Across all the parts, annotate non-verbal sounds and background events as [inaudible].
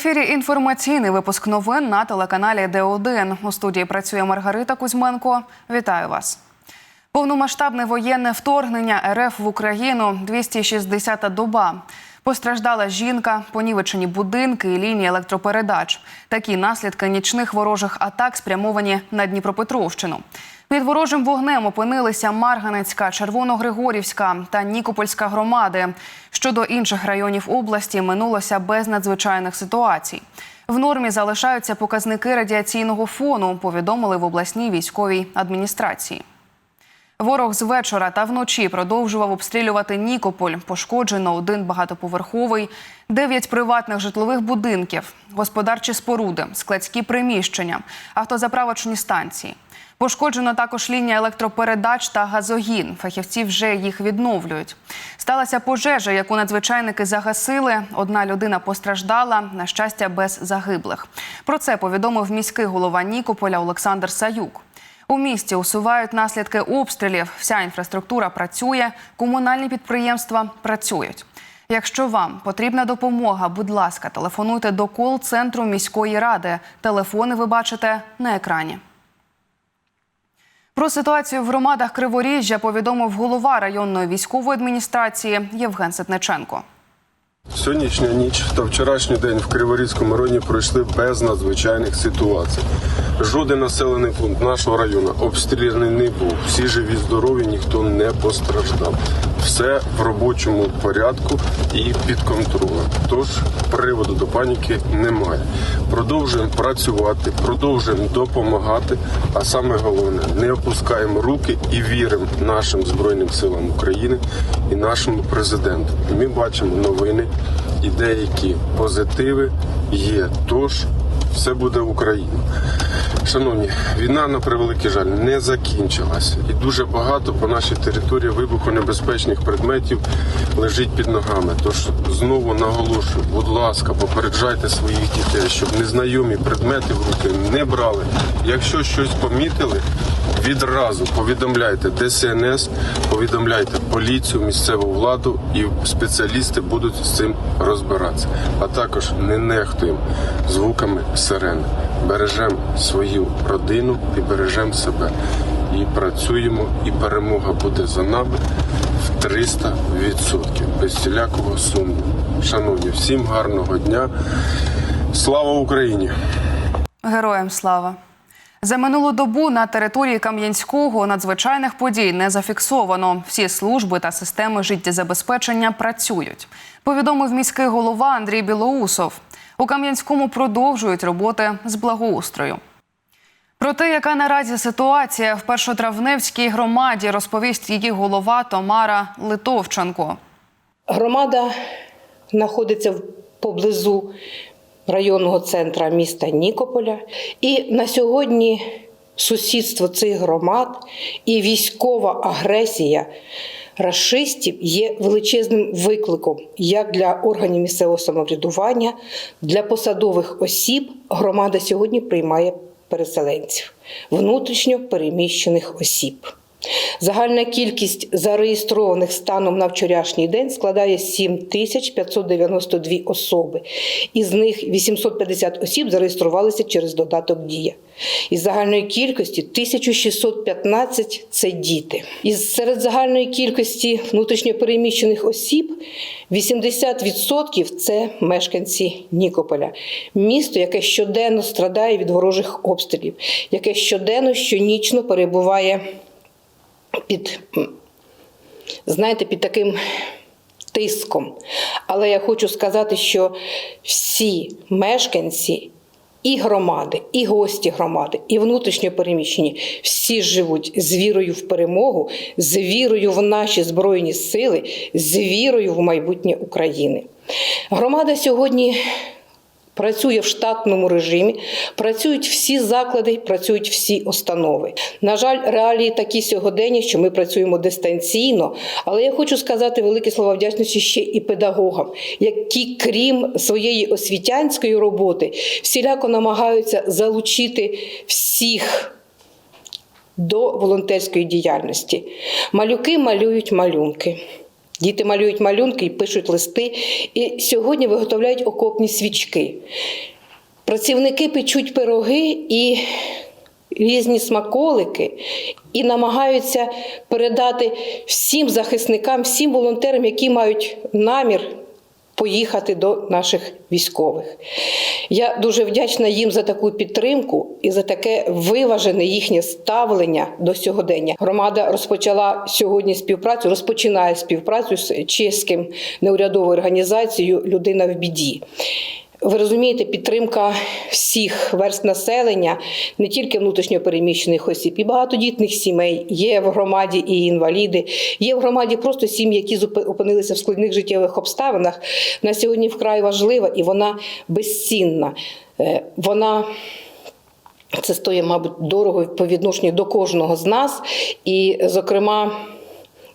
Ефірі інформаційний випуск новин на телеканалі Д1. У студії працює Маргарита Кузьменко. Вітаю вас. Повномасштабне воєнне вторгнення РФ в Україну 260-та доба. Постраждала жінка, понівечені будинки і лінії електропередач. Такі наслідки нічних ворожих атак спрямовані на Дніпропетровщину. Під ворожим вогнем опинилися Марганецька, Червоногригорівська та Нікопольська громади. Щодо інших районів області минулося без надзвичайних ситуацій. В нормі залишаються показники радіаційного фону, повідомили в обласній військовій адміністрації. Ворог з вечора та вночі продовжував обстрілювати Нікополь. Пошкоджено один багатоповерховий, дев'ять приватних житлових будинків, господарчі споруди, складські приміщення, автозаправочні станції. Пошкоджено також лінія електропередач та газогін. Фахівці вже їх відновлюють. Сталася пожежа, яку надзвичайники загасили. Одна людина постраждала, на щастя, без загиблих. Про це повідомив міський голова Нікополя Олександр Саюк. У місті усувають наслідки обстрілів. Вся інфраструктура працює, комунальні підприємства працюють. Якщо вам потрібна допомога, будь ласка, телефонуйте до кол-центру міської ради. Телефони ви бачите на екрані. Про ситуацію в громадах Криворіжжя повідомив голова районної військової адміністрації Євген Ситниченко. Сьогоднішня ніч та вчорашній день в Криворізькому районі пройшли без надзвичайних ситуацій. Жоден населений пункт нашого району обстріляний не був. Всі живі, здорові, ніхто не постраждав. Все в робочому порядку і під контролем. Тож приводу до паніки немає. Продовжуємо працювати, продовжуємо допомагати. А саме головне, не опускаємо руки і віримо нашим збройним силам України і нашому президенту. Ми бачимо новини і деякі позитиви є. Тож все буде Україна. Шановні, війна на превеликий жаль не закінчилася, і дуже багато по нашій території вибухонебезпечних предметів лежить під ногами. Тож знову наголошую, будь ласка, попереджайте своїх дітей, щоб незнайомі предмети в руки не брали. Якщо щось помітили, відразу повідомляйте ДСНС, повідомляйте поліцію, місцеву владу, і спеціалісти будуть з цим розбиратися. А також не нехтуємо звуками сирени. Бережемо свою родину і бережемо себе. І працюємо, і перемога буде за нами в 300%, без всілякого сумніву. Шановні, всім гарного дня. Слава Україні! Героям слава! За минулу добу на території Кам'янського надзвичайних подій не зафіксовано. Всі служби та системи життєзабезпечення працюють. Повідомив міський голова Андрій Білоусов. У Кам'янському продовжують роботи з благоустрою. Про те, яка наразі ситуація в першотравневській громаді, розповість її голова Тамара Литовченко. Громада знаходиться поблизу районного центра міста Нікополя. І на сьогодні сусідство цих громад і військова агресія рашистів є величезним викликом як для органів місцевого самоврядування, для посадових осіб. Громада сьогодні приймає переселенців, внутрішньо переміщених осіб. Загальна кількість зареєстрованих станом на вчорашній день складає 7592 особи. Із них 850 осіб зареєструвалися через додаток Дія. Із загальної кількості 1615 – це діти. Із серед загальної кількості внутрішньопереміщених осіб 80% – це мешканці Нікополя, місто, яке щоденно страдає від ворожих обстрілів, яке щоденно щонічно перебуває під, знаєте, під таким тиском. Але я хочу сказати, що всі мешканці і громади, і гості громади, і внутрішньо переміщені всі живуть з вірою в перемогу, з вірою в наші збройні сили, з вірою в майбутнє України. Громада сьогодні працює в штатному режимі, працюють всі заклади, працюють всі установи. На жаль, реалії такі сьогодення, що ми працюємо дистанційно, але я хочу сказати великі слова вдячності ще і педагогам, які, крім своєї освітянської роботи, всіляко намагаються залучити всіх. До волонтерської діяльності малюки малюють малюнки, Діти малюють малюнки і пишуть листи. І сьогодні виготовляють окопні свічки. Працівники печуть пироги і різні смаколики і намагаються передати всім захисникам, всім волонтерам, які мають намір поїхати до наших військових. Я дуже вдячна їм за таку підтримку і за таке виважене їхнє ставлення до сьогодення. Громада розпочала сьогодні співпрацю, розпочинає співпрацю з чеським неурядовою організацією Людина в біді. Ви розумієте, підтримка всіх верст населення, не тільки внутрішньопереміщених осіб, і багатодітних сімей. Є в громаді і інваліди, є в громаді просто сім'ї, які опинилися в складних життєвих обставинах. На сьогодні вкрай важлива і вона безцінна. Е, Вона це стоїть, мабуть, дорого по відношенню до кожного з нас. І, зокрема,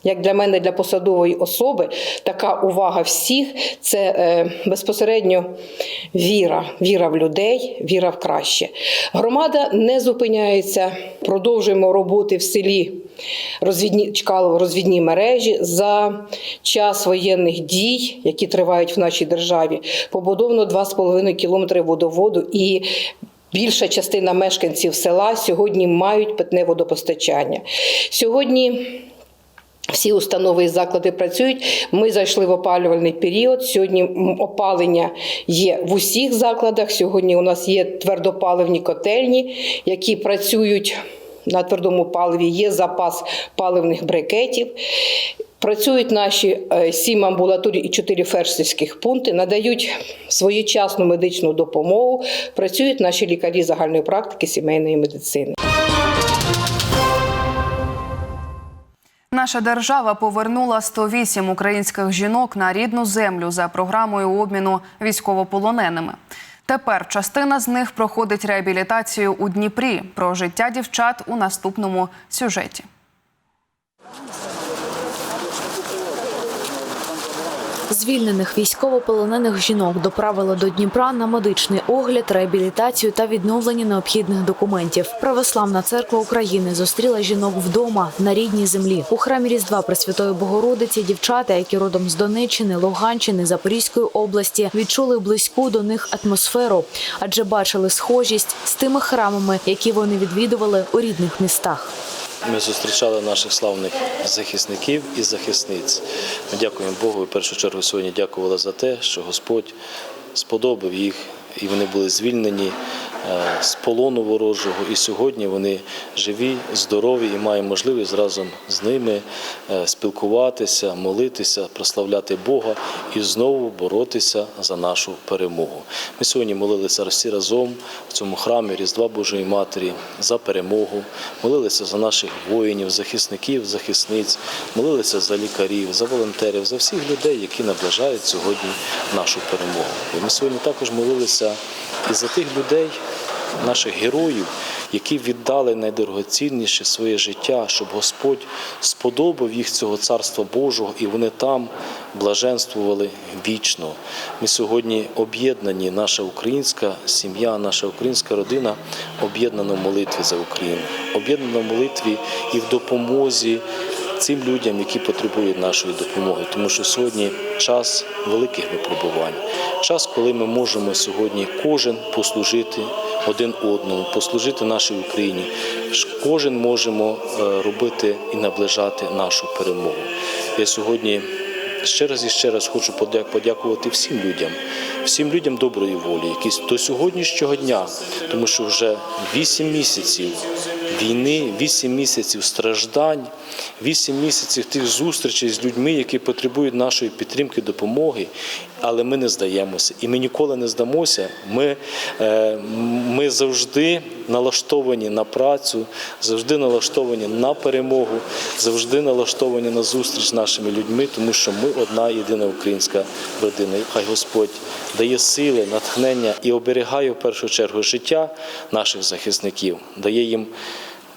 як для мене, для посадової особи, така увага всіх це е, безпосередньо віра, віра в людей, віра в краще. Громада не зупиняється. Продовжуємо роботи в селі розвідні Чкалово розвідні мережі за час воєнних дій, які тривають в нашій державі. Побудовано 2,5 кілометри водоводу і. Більша частина мешканців села сьогодні мають питне водопостачання. Сьогодні всі установи і заклади працюють. Ми зайшли в опалювальний період. Сьогодні опалення є в усіх закладах. Сьогодні у нас є твердопаливні котельні, які працюють на твердому паливі. Є запас паливних брикетів. Працюють наші е, сім амбулаторій і чотири фельдшерських пункти, надають своєчасну медичну допомогу. Працюють наші лікарі загальної практики сімейної медицини. Наша держава повернула 108 українських жінок на рідну землю за програмою обміну військовополоненими. Тепер частина з них проходить реабілітацію у Дніпрі. Про життя дівчат у наступному сюжеті. Звільнених військовополонених жінок доправили до Дніпра на медичний огляд, реабілітацію та відновлення необхідних документів. Православна церква України зустріла жінок вдома на рідній землі. У храмі Різдва Пресвятої Богородиці дівчата, які родом з Донеччини, Луганщини, Запорізької області, відчули близьку до них атмосферу, адже бачили схожість з тими храмами, які вони відвідували у рідних містах. Ми зустрічали наших славних захисників і захисниць. Ми дякуємо Богу. і В першу чергу сьогодні дякували за те, що Господь сподобав їх, і вони були звільнені з полону ворожого. І сьогодні вони живі, здорові і маємо можливість разом з ними е, спілкуватися, молитися, прославляти Бога і знову боротися за нашу перемогу. Ми сьогодні молилися всі разом в цьому храмі Різдва Божої Матері за перемогу, молилися за наших воїнів, захисників, захисниць, молилися за лікарів, за волонтерів, за всіх людей, які наближають сьогодні нашу перемогу. І ми сьогодні також молилися і за тих людей, наших героїв, які віддали найдорогоцінніше своє життя, щоб Господь сподобав їх цього царства Божого, і вони там блаженствували вічно. Ми сьогодні об'єднані, наша українська сім'я, наша українська родина об'єднана в молитві за Україну, об'єднана в молитві і в допомозі. Цим людям, які потребують нашої допомоги, тому що сьогодні час великих випробувань, час, коли ми можемо сьогодні кожен послужити один одному, послужити нашій Україні. Кожен можемо е, робити і наближати нашу перемогу. Я сьогодні ще раз і ще раз хочу подя- подякувати всім людям, всім людям доброї волі, які до сьогоднішнього дня, тому що вже 8 місяців війни, 8 місяців страждань, 8 місяців тих зустрічей з людьми, які потребують нашої підтримки, допомоги. Але ми не здаємося, і ми ніколи не здамося. Ми, е, ми завжди налаштовані на працю, завжди налаштовані на перемогу, завжди налаштовані на зустріч з нашими людьми, тому що ми одна єдина українська родина. Хай Господь дає сили, натхнення і оберігає в першу чергу життя наших захисників, дає їм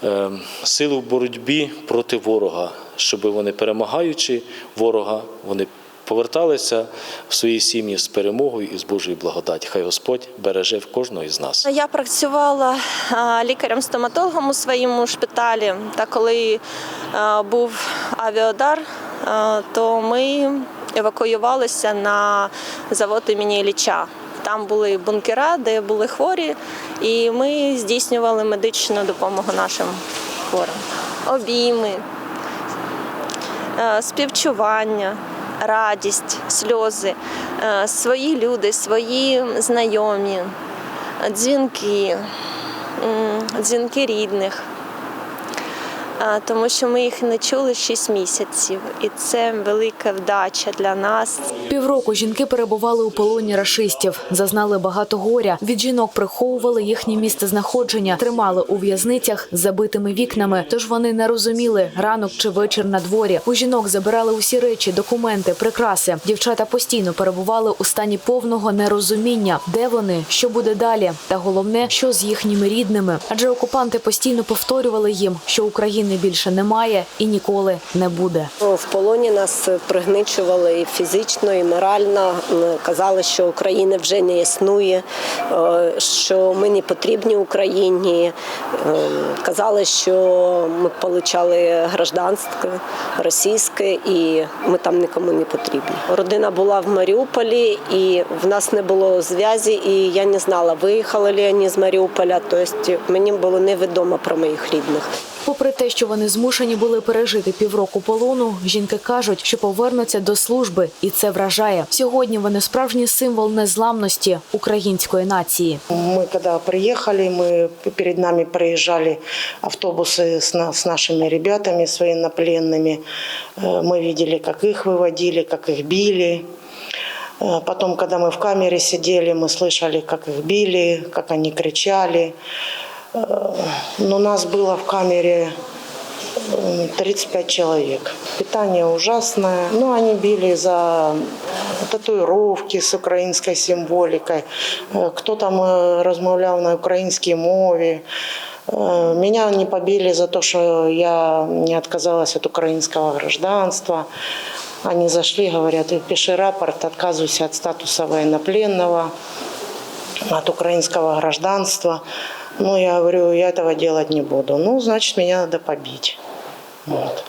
е, силу в боротьбі проти ворога, щоб вони перемагаючи ворога, вони поверталися в свої сім'ї з перемогою і з Божою благодаті. Хай Господь береже в кожного із нас. Я працювала лікарем-стоматологом у своєму шпиталі. Та коли був авіадар, то ми евакуювалися на завод імені Ілліча. Там були бункера, де були хворі, і ми здійснювали медичну допомогу нашим хворим. Обійми, е, співчування, радість, сльози, е, свої люди, свої знайомі, дзвінки, дзвінки рідних. Тому що ми їх не чули 6 місяців, і це велика вдача для нас. Півроку жінки перебували у полоні рашистів, зазнали багато горя. Від жінок приховували їхнє місце знаходження, тримали у в'язницях з забитими вікнами. Тож вони не розуміли ранок чи вечір на дворі. У жінок забирали усі речі, документи, прикраси. Дівчата постійно перебували у стані повного нерозуміння, де вони, що буде далі, та головне, що з їхніми рідними. Адже окупанти постійно повторювали їм, що України більше немає і ніколи не буде. В полоні нас пригничували і фізично, і морально. Казали, що України вже не існує, е, що ми не потрібні Україні. Е, Казали, що ми отримали гражданство російське і ми там нікому не потрібні. Родина була в Маріуполі, і в нас не було зв'язі, і я не знала, виїхали ли вони з Маріуполя. Тобто мені було невідомо про моїх рідних. Попри те, що вони змушені були пережити півроку полону, жінки кажуть, що повернуться до служби, і це вражає. Сьогодні вони справжній символ незламності української нації. Мы когда приехали, мы перед нами проезжали автобусы с, на- с нашими ребятами, с военнопленными. Э, Мы видели, как их выводили, как их били. Э, Потом, когда мы в камере сидели, мы слышали, как их били, как они кричали. Э, Но нас было в камере м, 35 человек. Питание ужасное. Ну, они били за татуировки с украинской символикой. Э, Кто там э, размовлял на украинской мове. Э, Меня не побили за то, что я не отказалась от украинского гражданства. Они зашли, говорят, пиши рапорт, отказывайся от статуса военнопленного, от украинского гражданства. Ну, я говорю, я этого делать не буду. Ну, значит, меня надо побить. Вот.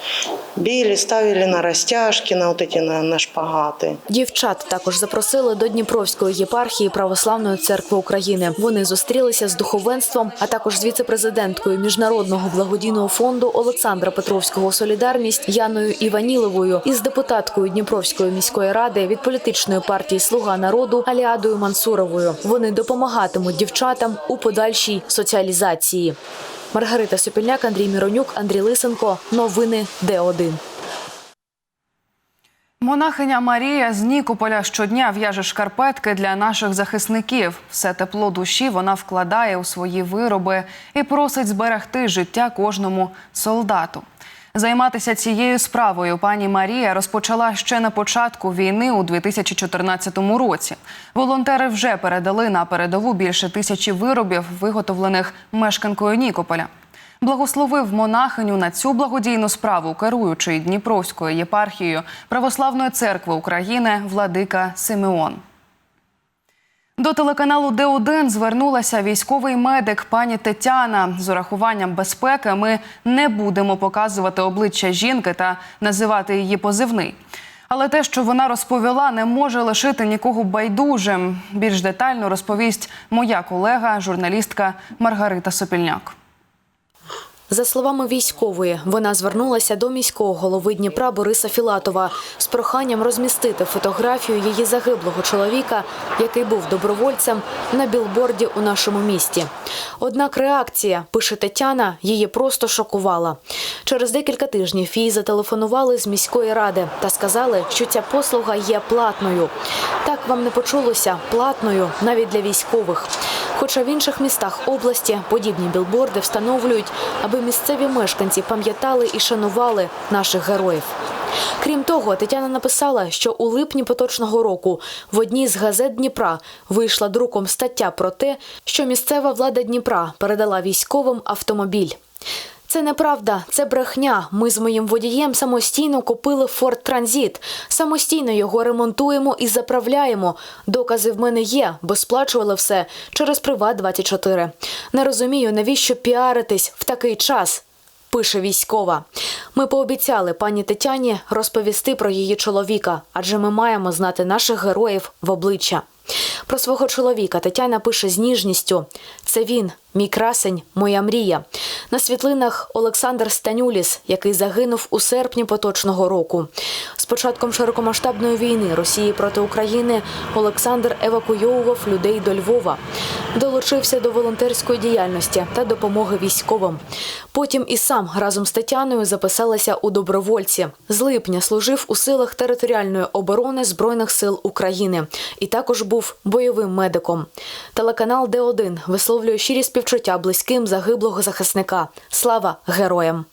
Били, ставили на растяжки, на вот эти на, на шпагаты. Дівчат також запросили до Дніпровської єпархії Православної церкви України. Вони зустрілися з духовенством, а також з віцепрезиденткою міжнародного благодійного фонду Олександра Петровського Солідарність Яною Іваніловою і з депутаткою Дніпровської міської ради від політичної партії Слуга народу Аліадою Мансуровою. Вони допомагатимуть дівчатам у подальшій соціалізації. Маргарита Супільняк, Андрій Міронюк, Андрій Лисенко. Новини Д1. Монахиня Марія з Нікополя щодня в'яже шкарпетки для наших захисників. Все тепло душі вона вкладає у свої вироби і просить зберегти життя кожному солдату. Займатися цією справою пані Марія розпочала ще на початку війни у 2014 році. Волонтери вже передали на передову більше тисячі виробів, виготовлених мешканкою Нікополя. Благословив монахиню на цю благодійну справу керуючий Дніпровською єпархією Православної церкви України владика Симеон. До телеканалу Д1 звернулася військовий медик пані Тетяна. З урахуванням безпеки ми не будемо показувати обличчя жінки та називати її позивний. Але те, що вона розповіла, не може лишити нікого байдужим. Більш детально розповість моя колега, журналістка Маргарита Сопільняк. За словами військової, вона звернулася до міського голови Дніпра Бориса Філатова з проханням розмістити фотографію її загиблого чоловіка, який був добровольцем, на білборді у нашому місті. Однак реакція, пише Тетяна, її просто шокувала. Через декілька тижнів їй зателефонували з міської ради та сказали, що ця послуга є платною. Так вам не почулося платною навіть для військових. Хоча в інших містах області подібні білборди встановлюють, аби місцеві мешканці пам'ятали і шанували наших героїв. Крім того, Тетяна написала, що у липні поточного року в одній з газет Дніпра вийшла друком стаття про те, що місцева влада Дніпра передала військовим автомобіль. Це неправда, це брехня. Ми з моїм водієм самостійно купили Форд Транзит. Самостійно його ремонтуємо і заправляємо. Докази в мене є, бо сплачували все через Приват 24 Не розумію, навіщо піаритись в такий час. Пише військова. Ми пообіцяли пані Тетяні розповісти про її чоловіка, адже ми маємо знати наших героїв в обличчя. Про свого чоловіка Тетяна пише з ніжністю: це він, мій красень, моя мрія. На світлинах Олександр Станюліс, який загинув у серпні поточного року. З початком широкомасштабної війни Росії проти України Олександр евакуйовував людей до Львова, долучився до волонтерської діяльності та допомоги військовим. Потім і сам разом з Тетяною записалися у добровольці. З липня служив у силах територіальної оборони Збройних сил України і також був бойовим медиком. Телеканал Д1 висловлює щирі співчуття близьким загиблого захисника. Слава героям!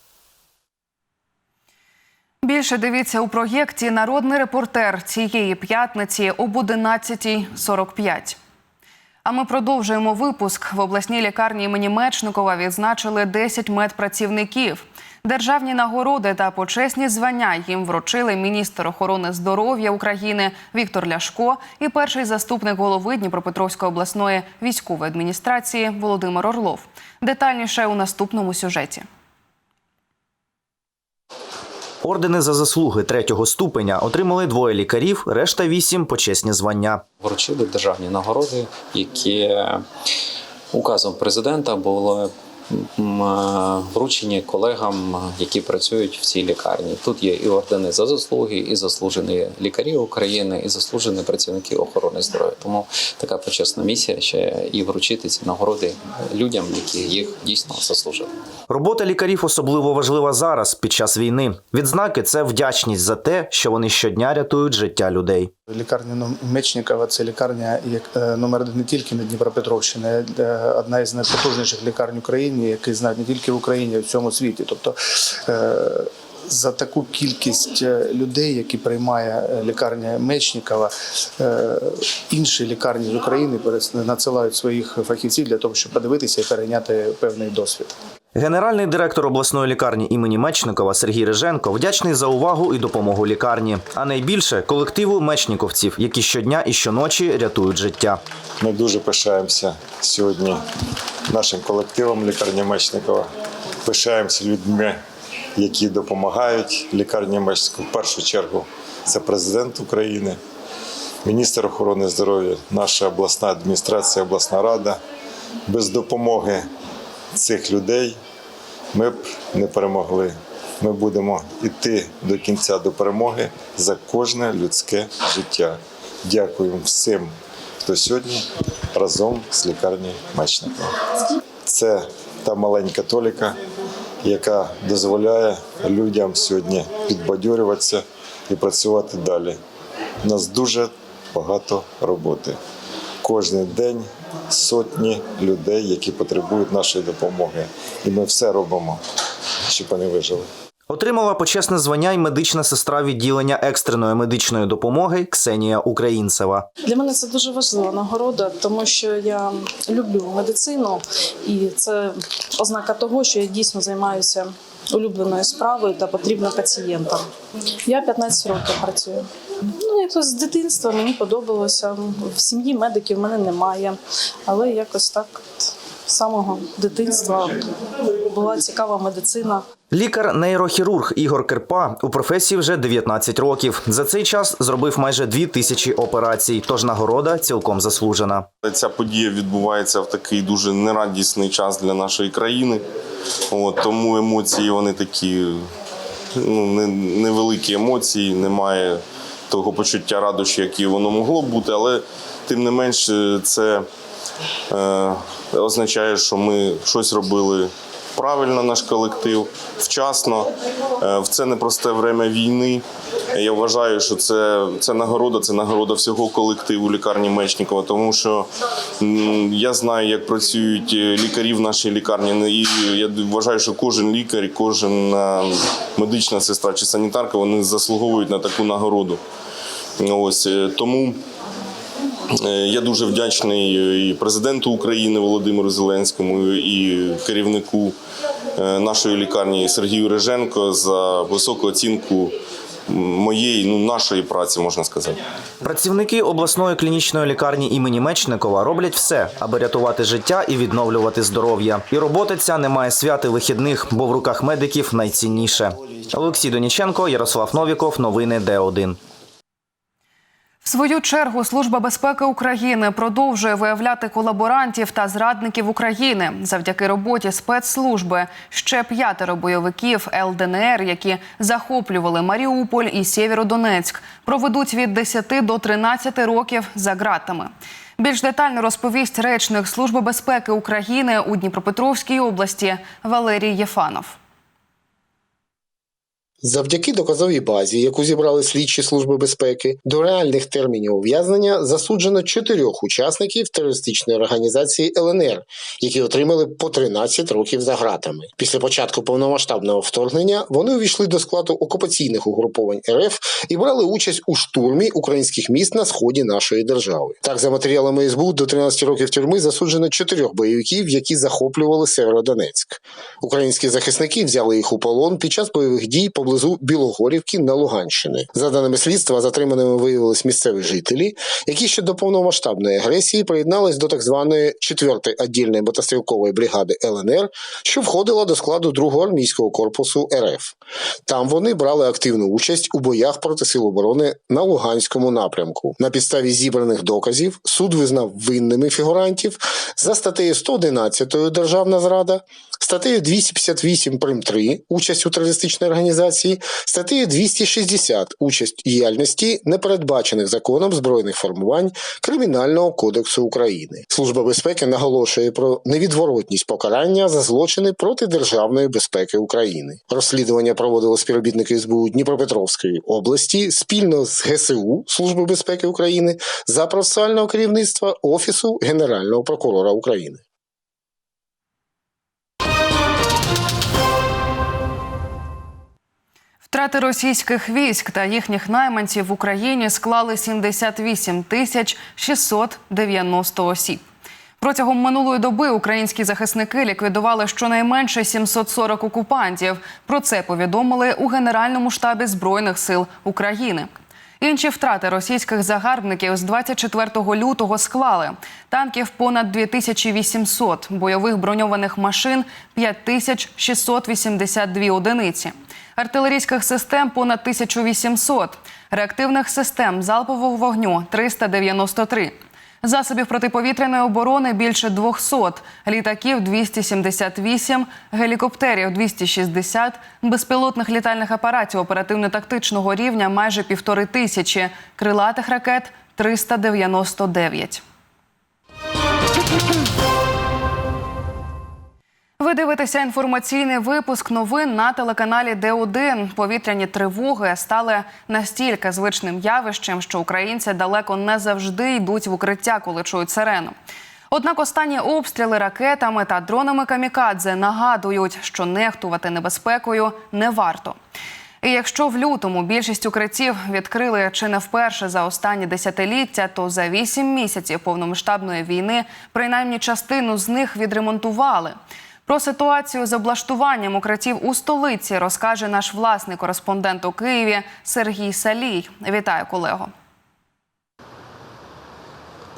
Більше дивіться у проєкті Народний репортер цієї п'ятниці об 11.45. А ми продовжуємо випуск. В обласній лікарні імені Мечникова відзначили 10 медпрацівників. Державні нагороди та почесні звання їм вручили міністр охорони здоров'я України Віктор Ляшко і перший заступник голови Дніпропетровської обласної військової адміністрації Володимир Орлов. Детальніше у наступному сюжеті. Ордени за заслуги третього ступеня отримали двоє лікарів, решта вісім почесні звання. вручили державні нагороди, які указом президента були вручені колегам, які працюють в цій лікарні. Тут є і ордени за заслуги, і заслужені лікарі України, і заслужені працівники охорони здоров'я. Тому така почесна місія ще і вручити ці нагороди людям, які їх дійсно заслужили. Робота лікарів особливо важлива зараз, під час війни. Відзнаки це вдячність за те, що вони щодня рятують життя людей. Лікарня Мечникова це лікарня е, номер один не тільки на Дніпропетровщині, а е, одна із найпотужніших лікарень України, які знають не тільки в Україні, а в всьому світі. Тобто е, за таку кількість людей, які приймає лікарня Мечникова, інші лікарні з України надсилають своїх фахівців для того, щоб подивитися і перейняти певний досвід. Генеральний директор обласної лікарні імені Мечникова Сергій Риженко вдячний за увагу і допомогу лікарні, а найбільше колективу мечніковців, які щодня і щоночі рятують життя. Ми дуже пишаємося сьогодні нашим колективом лікарні Мечникова. Пишаємося людьми, які допомагають лікарні Мечникова. В першу чергу це президент України, міністр охорони здоров'я, наша обласна адміністрація, обласна рада. Без допомоги цих людей ми б не перемогли. Ми будемо йти до кінця до перемоги за кожне людське життя. Дякуємо всім, хто сьогодні разом з лікарні Мечникова. Це та маленька толіка, яка дозволяє людям сьогодні підбадьорюватися і працювати далі. У нас дуже багато роботи. Кожен день сотні людей, які потребують нашої допомоги. І ми все робимо, щоб вони вижили. Отримала почесне звання й медична сестра відділення екстреної медичної допомоги Ксенія Українцева. Для мене це дуже важлива нагорода, тому що я люблю медицину, і це ознака того, що я дійсно займаюся улюбленою справою та потрібна пацієнтам. Я 15 років працюю. Ну, якось з дитинства мені подобалося. В сім'ї медиків в мене немає, але якось так з самого дитинства була цікава медицина. Лікар-нейрохірург Ігор Кирпа у професії вже 19 років. За цей час зробив майже дві тисячі операцій, тож нагорода цілком заслужена. Ця подія відбувається в такий дуже нерадісний час для нашої країни. От, тому емоції вони такі ну, невеликі емоції, немає того почуття радощі, яке воно могло бути, але тим не менш це е, означає, що ми щось робили правильно, наш колектив, вчасно. Е, В це непросте время війни. Я вважаю, що це, це нагорода, це нагорода всього колективу лікарні Мечникова, тому що я знаю, як працюють е, лікарі в нашій лікарні. І я вважаю, що кожен лікар, кожен е, медична сестра чи санітарка вони заслуговують на таку нагороду. Ось тому. Е, Я дуже вдячний і президенту України Володимиру Зеленському, і керівнику е, нашої лікарні Сергію Риженко за високу оцінку моєї, ну нашої праці, можна сказати. Працівники обласної клінічної лікарні імені Мечникова роблять все, аби рятувати життя і відновлювати здоров'я. І робота ця не має свят вихідних, бо в руках медиків найцінніше. Олексій Доніченко, Ярослав Новіков. Новини Д1. В свою чергу Служба безпеки України продовжує виявляти колаборантів та зрадників України завдяки роботі спецслужби. Ще п'ятеро бойовиків ЛДНР, які захоплювали Маріуполь і Сєвєродонецьк, проведуть від 10 до 13 років за ґратами. Більш детально розповість речник Служби безпеки України у Дніпропетровській області Валерій Єфанов. Завдяки доказовій базі, яку зібрали слідчі служби безпеки, до реальних термінів ув'язнення засуджено чотирьох учасників терористичної організації ЛНР, які отримали по 13 років за ґратами. Після початку повномасштабного вторгнення вони увійшли до складу окупаційних угруповань РФ і брали участь у штурмі українських міст на сході нашої держави. Так, за матеріалами СБУ до 13 років тюрми засуджено чотирьох бойовиків, які захоплювали Северодонецьк. Українські захисники взяли їх у полон під час бойових дій поблизу Білогорівки на Луганщини. За даними слідства, затриманими виявились місцеві жителі, які ще до повномасштабної агресії приєднались до так званої 4-ї віддільної мотострілкової бригади ЛНР, що входила до складу 2-го армійського корпусу РФ. Там вони брали активну участь у боях проти сил оборони на Луганському напрямку. На підставі зібраних доказів суд визнав винними фігурантів за статтею 111 Державна зрада, статтею 258 прим 3 участь у терористичній організації, статтею 260 участь у діяльності непередбачених законом збройних формувань Кримінального кодексу України. Служба безпеки наголошує про невідворотність покарання за злочини проти державної безпеки України. Розслідування проводили співробітники СБУ Дніпропетровської області спільно з ГСУ Служби безпеки України за процесуального керівництва Офісу Генерального прокурора України. Втрати російських військ та їхніх найманців в Україні склали 78 тисяч 690 осіб. Протягом минулої доби українські захисники ліквідували щонайменше 740 окупантів. Про це повідомили у Генеральному штабі Збройних сил України. Інші втрати російських загарбників з 24 лютого склали танків понад 2800, бойових броньованих машин 5682 одиниці, артилерійських систем понад 1800, реактивних систем залпового вогню 393, засобів протиповітряної оборони більше 200, літаків 278, гелікоптерів 260, безпілотних літальних апаратів оперативно-тактичного рівня майже півтори тисячі, крилатих ракет 399. Ви дивитеся інформаційний випуск новин на телеканалі Д1. Повітряні тривоги стали настільки звичним явищем, що українці далеко не завжди йдуть в укриття, коли чують сирену. Однак останні обстріли ракетами та дронами камікадзе нагадують, що нехтувати небезпекою не варто. І якщо в лютому більшість укриттів відкрили чи не вперше за останні десятиліття, то за вісім місяців повномасштабної війни принаймні частину з них відремонтували. Про ситуацію з облаштуванням укриттів у столиці розкаже наш власний кореспондент у Києві Сергій Салій. Вітаю, колего.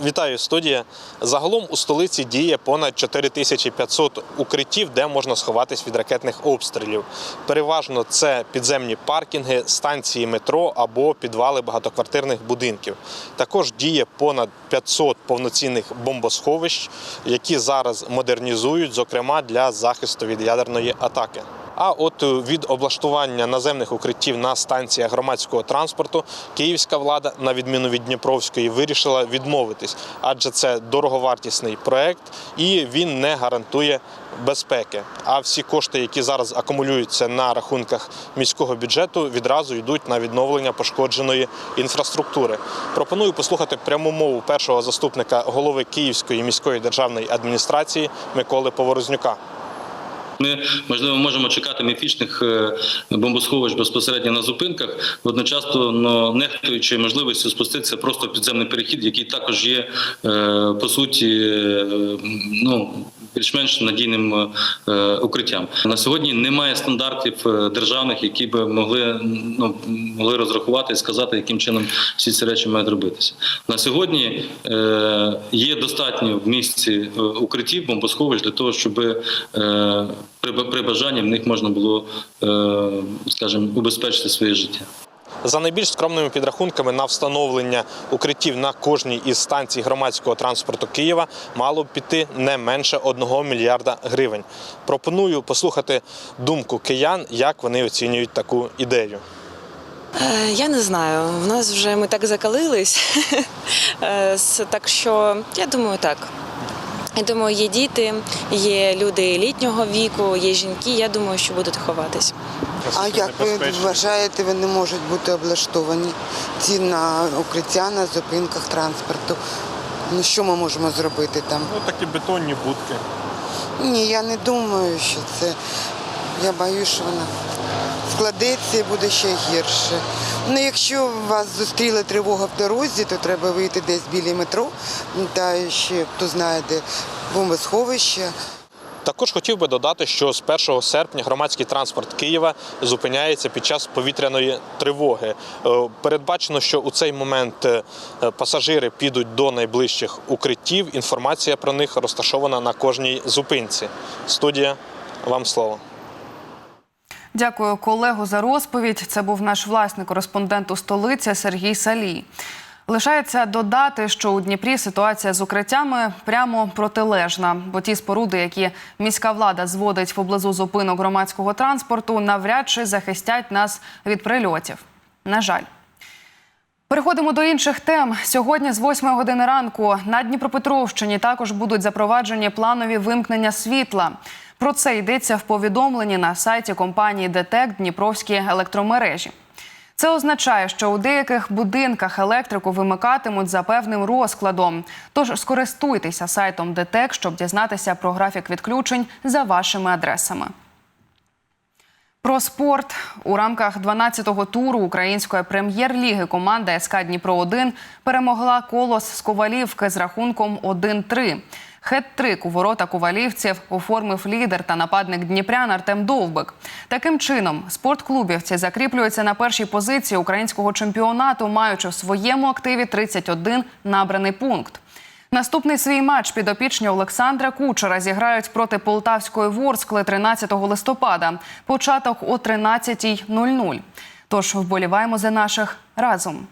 Вітаю студія. Загалом у столиці діє понад 4500 укриттів, де можна сховатись від ракетних обстрілів. Переважно це підземні паркінги, станції метро або підвали багатоквартирних будинків. Також діє понад 500 повноцінних бомбосховищ, які зараз модернізують, зокрема для захисту від ядерної атаки. А от від облаштування наземних укриттів на станціях громадського транспорту київська влада, на відміну від Дніпровської, вирішила відмовитись, адже це дороговартісний проект і він не гарантує безпеки. А всі кошти, які зараз акумулюються на рахунках міського бюджету, відразу йдуть на відновлення пошкодженої інфраструктури. Пропоную послухати пряму мову першого заступника голови Київської міської державної адміністрації Миколи Поворознюка. Ми можливо можемо чекати міфічних е, бомбосховищ безпосередньо на зупинках, одночасно ну, нехтуючи можливістю спуститися просто в підземний перехід, який також є е, по суті е, ну більш-менш надійним е, укриттям. На сьогодні немає стандартів е, державних, які би могли ну могли розрахувати і сказати, яким чином всі ці речі мають робитися. На сьогодні е, є достатньо в місті е, укриттів, бомбосховищ для того, щоб е, при, при бажанні в них можна було, е, скажімо, убезпечити своє життя. За найбільш скромними підрахунками на встановлення укриттів на кожній із станцій громадського транспорту Києва мало б піти не менше 1 мільярда гривень. Пропоную послухати думку киян, як вони оцінюють таку ідею. Е, Я не знаю. В нас вже ми так закалились. [laughs] Е, Так що я думаю, так. Я думаю, є діти, є люди літнього віку, є жінки. Я думаю, що будуть ховатись. А як ви вважаєте, вони можуть бути облаштовані ці на укриття на зупинках транспорту? Ну що ми можемо зробити там? Ну такі бетонні будки. Ні, я не думаю, що це. Я боюсь, що вона складеться і буде ще гірше. Ну, якщо вас зустріла тривога в дорозі, то треба вийти десь біля метро, та ще хто знає, де бомбосховище. Також хотів би додати, що з 1 серпня громадський транспорт Києва зупиняється під час повітряної тривоги. Е, Передбачено, що у цей момент е, пасажири підуть до найближчих укриттів. Інформація про них розташована на кожній зупинці. Студія, вам слово. Дякую колегу за розповідь. Це був наш власний кореспондент у столиці Сергій Салій. Лишається додати, що у Дніпрі ситуація з укриттями прямо протилежна, бо ті споруди, які міська влада зводить поблизу зупинок громадського транспорту, навряд чи захистять нас від прильотів. На жаль. Переходимо до інших тем. Сьогодні з 8 години ранку на Дніпропетровщині також будуть запроваджені планові вимкнення світла. Про це йдеться в повідомленні на сайті компанії ДТЕК Дніпровські електромережі. Це означає, що у деяких будинках електрику вимикатимуть за певним розкладом. Тож скористуйтеся сайтом ДТЕК, щоб дізнатися про графік відключень за вашими адресами. Про спорт у рамках 12-го туру української прем'єр-ліги команда СК Дніпро 1 перемогла колос з Ковалівки з рахунком 1-3. Хет-трик у ворота ковалівців оформив лідер та нападник Дніпрян Артем Довбик. Таким чином, спортклубівці закріплюються на першій позиції українського чемпіонату, маючи в своєму активі 31 набраний пункт. Наступний свій матч підопічні Олександра Кучера зіграють проти Полтавської Ворскли 13 листопада. Початок о 13.00. Тож вболіваємо за наших разом.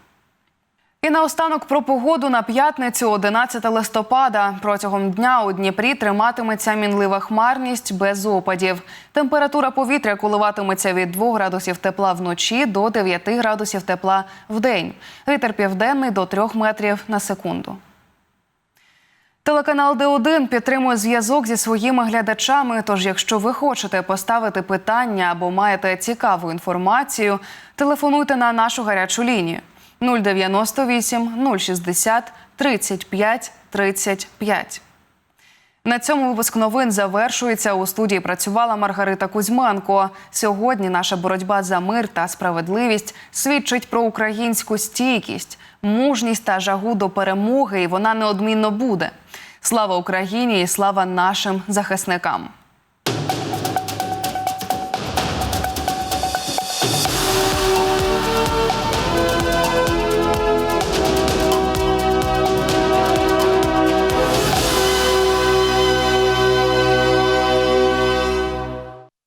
І наостанок про погоду на п'ятницю, 11 листопада. Протягом дня у Дніпрі триматиметься мінлива хмарність без опадів. Температура повітря коливатиметься від 2 градусів тепла вночі до 9 градусів тепла в день. Вітер південний до 3 метрів на секунду. Телеканал Д1 підтримує зв'язок зі своїми глядачами. Тож, якщо ви хочете поставити питання або маєте цікаву інформацію, телефонуйте на нашу гарячу лінію 098 060 35 35. На цьому випуск новин завершується. У студії працювала Маргарита Кузьменко. Сьогодні наша боротьба за мир та справедливість свідчить про українську стійкість, мужність та жагу до перемоги, і вона неодмінно буде. Слава Україні і слава нашим захисникам.